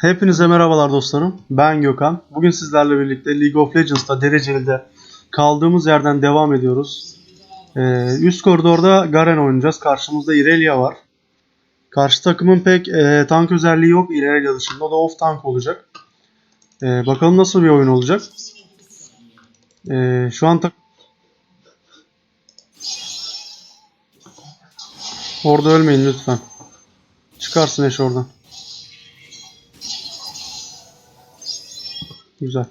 Hepinize merhabalar dostlarım. Ben Gökhan. Bugün sizlerle birlikte League of Legends'ta dereceli kaldığımız yerden devam ediyoruz. Ee, üst koridorda Garen oynayacağız. Karşımızda Irelia var. Karşı takımın pek e, tank özelliği yok Irelia dışında. O da off tank olacak. Ee, bakalım nasıl bir oyun olacak. Ee, şu an Orada ölmeyin lütfen. Çıkarsın eş oradan. Güzel.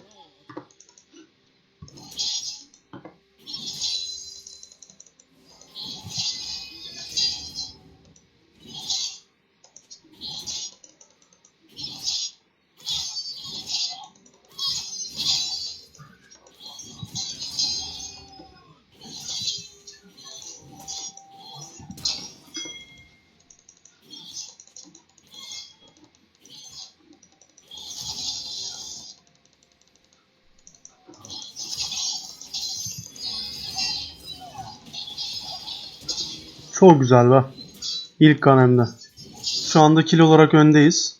Çok güzel be. İlk kan hem de. Şu anda kil olarak öndeyiz.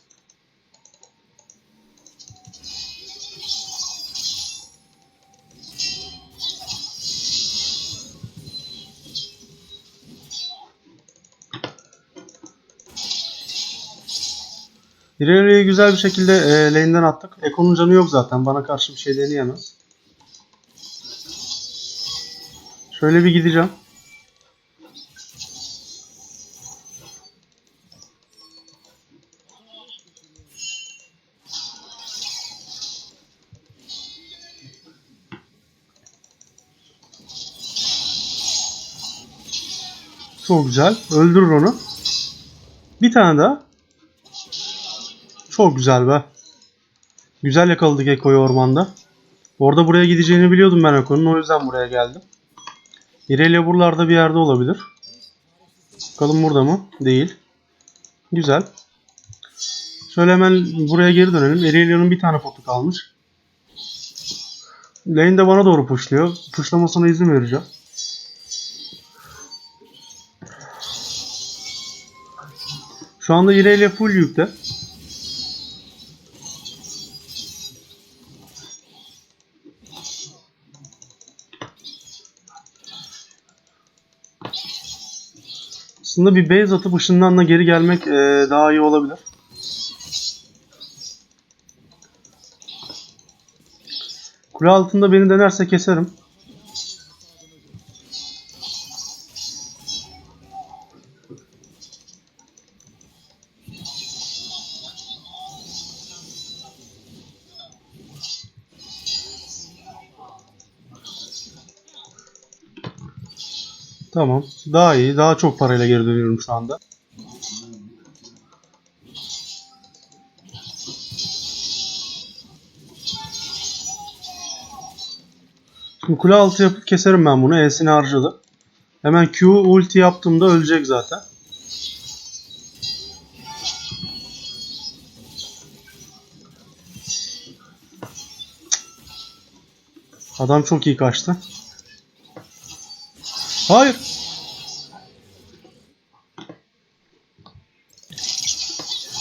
İleriye güzel bir şekilde e, lane'den attık. Eko'nun canı yok zaten. Bana karşı bir şey deneyemez. Şöyle bir gideceğim. Çok güzel. Öldürür onu. Bir tane daha. Çok güzel be. Güzel yakaladık Eko'yu ormanda. Orada buraya gideceğini biliyordum ben Eko'nun. O yüzden buraya geldim. İrelia buralarda bir yerde olabilir. Bakalım burada mı? Değil. Güzel. Şöyle hemen buraya geri dönelim. Irelia'nın bir tane potu kalmış. Lane de bana doğru pushluyor. Pushlamasına izin vereceğim. Anda Irelia full yükte. Aslında bir base atıp ışından geri gelmek eee, daha iyi olabilir. Kule altında beni denerse keserim. Tamam. Daha iyi. Daha çok parayla geri dönüyorum şu anda. Şimdi kule altı yapıp keserim ben bunu. E'sini harcadı. Hemen Q ulti yaptığımda ölecek zaten. Adam çok iyi kaçtı. Hayır.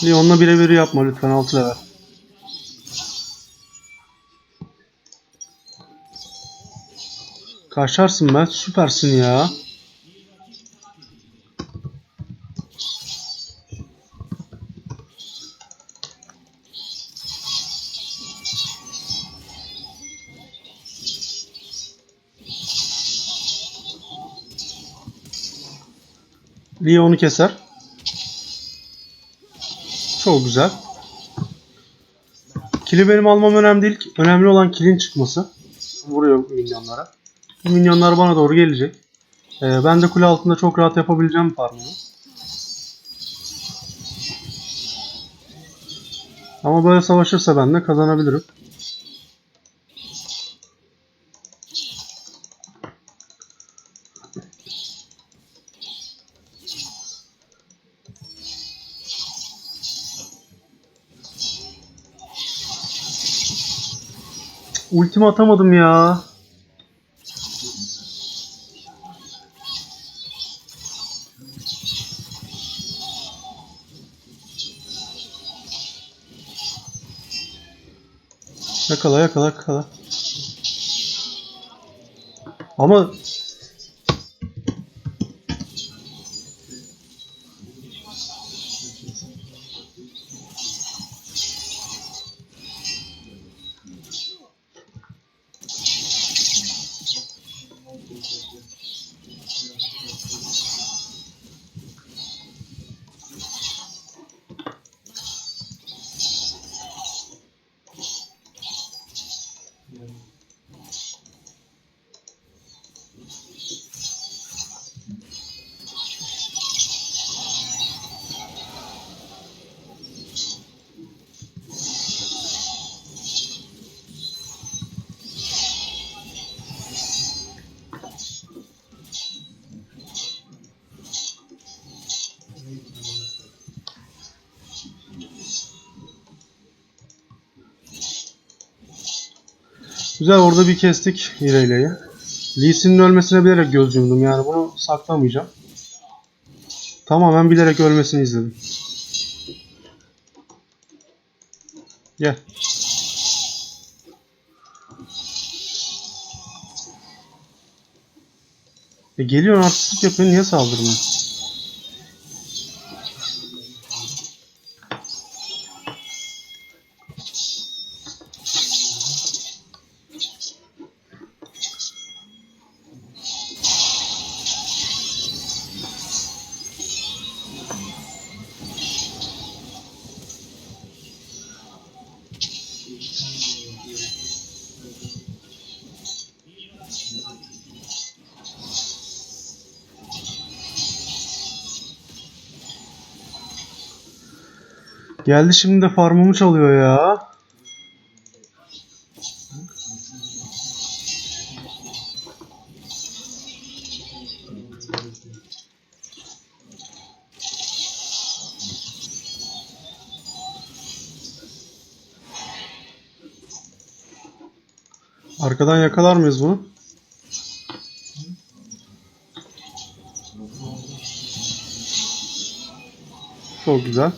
Leon'la birebir yapma lütfen 6 level. Kaçarsın ben süpersin ya. Lee onu keser. Çok güzel. Kili benim almam önemli değil. Önemli olan kilin çıkması. Vuruyor minyonlara. Bu minyonlar bana doğru gelecek. Ee, ben de kule altında çok rahat yapabileceğim farmını. Ama böyle savaşırsa ben de kazanabilirim. Ultimi atamadım ya. Yakala yakala yakala. Ama ederim. Güzel orada bir kestik İrelia'yı. Lee Sin'in ölmesine bilerek göz yumdum yani bunu saklamayacağım. Tamamen bilerek ölmesini izledim. Gel. E geliyorsun artistlik yapıyorsun niye saldırmıyorsun? Geldi şimdi de farmımı çalıyor ya. Arkadan yakalar mıyız bunu? Çok güzel.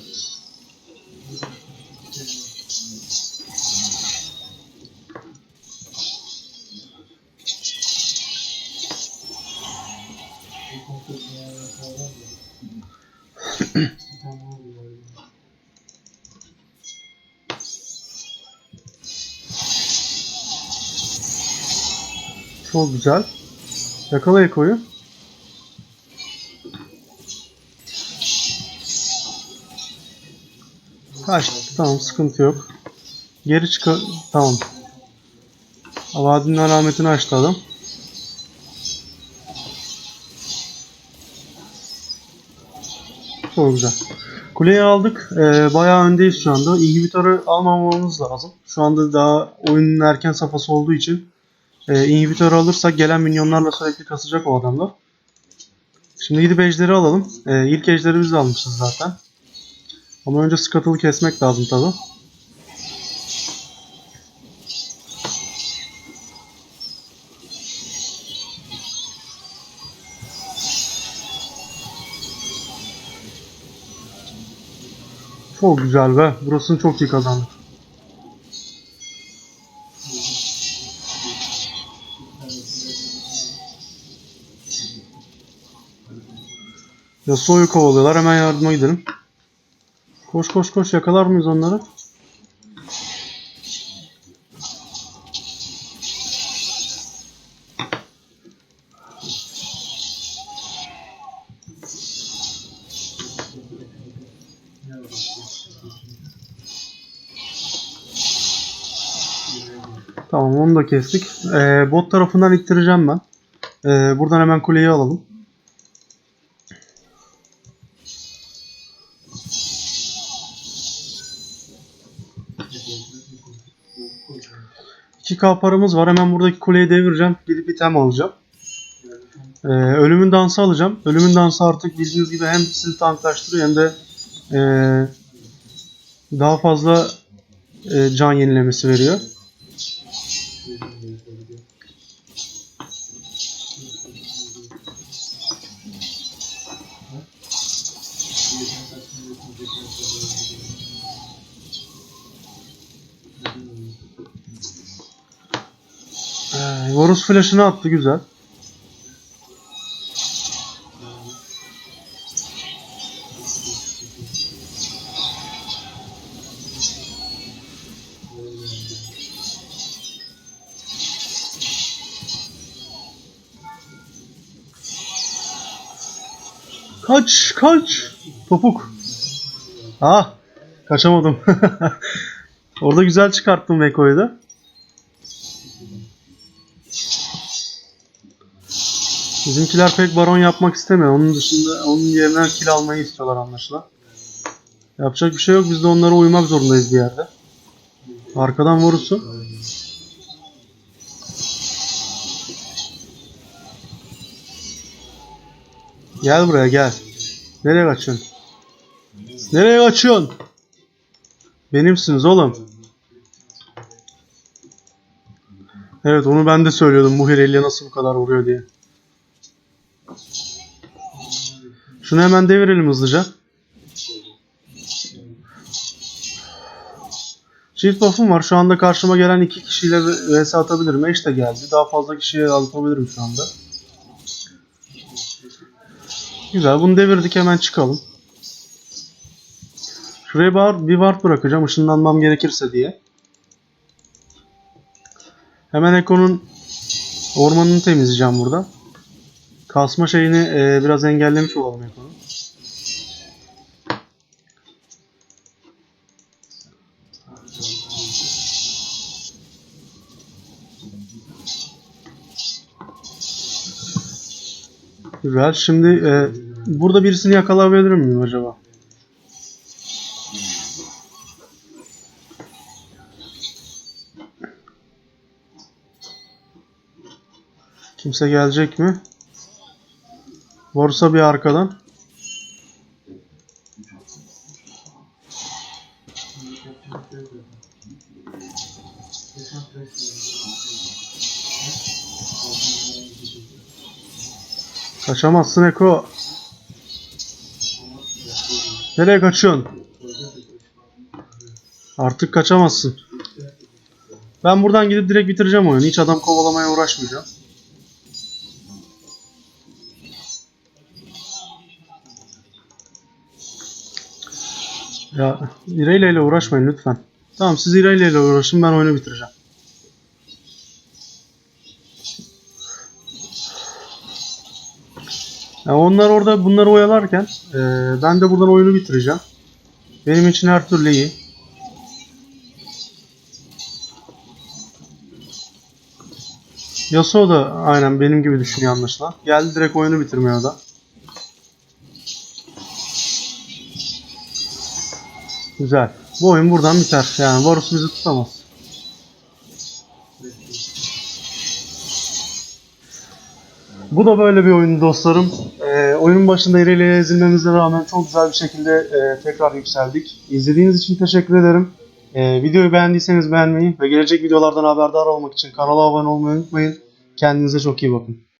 Çok güzel. Yakala Eko'yu. Kaçtı. Tamam sıkıntı yok. Geri çık. Tamam. Avadinin alametini açtı adam. Çok. Kuleyi aldık. Ee, bayağı öndeyiz şu anda. İnhibitörü almamamız lazım. Şu anda daha oyunun erken safhası olduğu için e, inhibitörü alırsak gelen minyonlarla sürekli kasacak o adamlar. Şimdi gidip ejderi alalım. E, ilk ejderi biz almışız zaten. Ama önce Scuttle'ı kesmek lazım tabi. Çok güzel be. Burasını çok iyi kazandık. Yasuo'yu kovalıyorlar. Hemen yardıma gidelim. Koş koş koş yakalar mıyız onları? Da kestik. Ee, bot tarafından ittireceğim ben. Ee, buradan hemen kuleyi alalım. İki k paramız var. Hemen buradaki kuleyi devireceğim. Gidip item alacağım. Ee, ölümün dansı alacağım. Ölümün dansı artık bildiğiniz gibi hem sizi tanklaştırıyor hem de ee, daha fazla ee, can yenilemesi veriyor. Varus flash'ını attı güzel. Kaç kaç topuk. Ah kaçamadım. Orada güzel çıkarttım Veko'yu da. Bizimkiler pek baron yapmak istemiyor. Onun dışında onun yerine kill almayı istiyorlar anlaşılan. Yapacak bir şey yok. Biz de onlara uymak zorundayız bir yerde. Arkadan vurursun. Gel buraya gel. Nereye kaçıyorsun? Nereye kaçıyorsun? Benimsiniz oğlum. Evet onu ben de söylüyordum. Bu Irelia nasıl bu kadar vuruyor diye. Şunu hemen devirelim hızlıca. Çift buff'um var. Şu anda karşıma gelen iki kişiyle vs atabilirim. Eş de geldi. Daha fazla kişiye atabilirim şu anda. Güzel. Bunu devirdik. Hemen çıkalım. Şuraya bir, ward bırakacağım. ışınlanmam gerekirse diye. Hemen Eko'nun ormanını temizleyeceğim burada. Kasma şeyini e, biraz engellemiş olalım Eko'nun. Güzel. Şimdi e, burada birisini yakalayabilir miyim acaba? Kimse gelecek mi? Borsa bir arkadan. Kaçamazsın Eko. Nereye kaçıyorsun? Artık kaçamazsın. Ben buradan gidip direkt bitireceğim oyunu. Hiç adam kovalamaya uğraşmayacağım. Ya İreyle ile uğraşmayın lütfen. Tamam siz İreyle ile uğraşın ben oyunu bitireceğim. Ya onlar orada bunları oyalarken e, ben de buradan oyunu bitireceğim. Benim için her türlü iyi. Yasuo da aynen benim gibi düşünüyor anlaşılan. Geldi direkt oyunu bitirmeye o da. Güzel. Bu oyun buradan biter. Yani Varus bizi tutamaz. Bu da böyle bir oyun dostlarım. Ee, oyunun başında ileriye ezilmemize rağmen çok güzel bir şekilde e, tekrar yükseldik. İzlediğiniz için teşekkür ederim. Ee, videoyu beğendiyseniz beğenmeyi ve gelecek videolardan haberdar olmak için kanala abone olmayı unutmayın. Kendinize çok iyi bakın.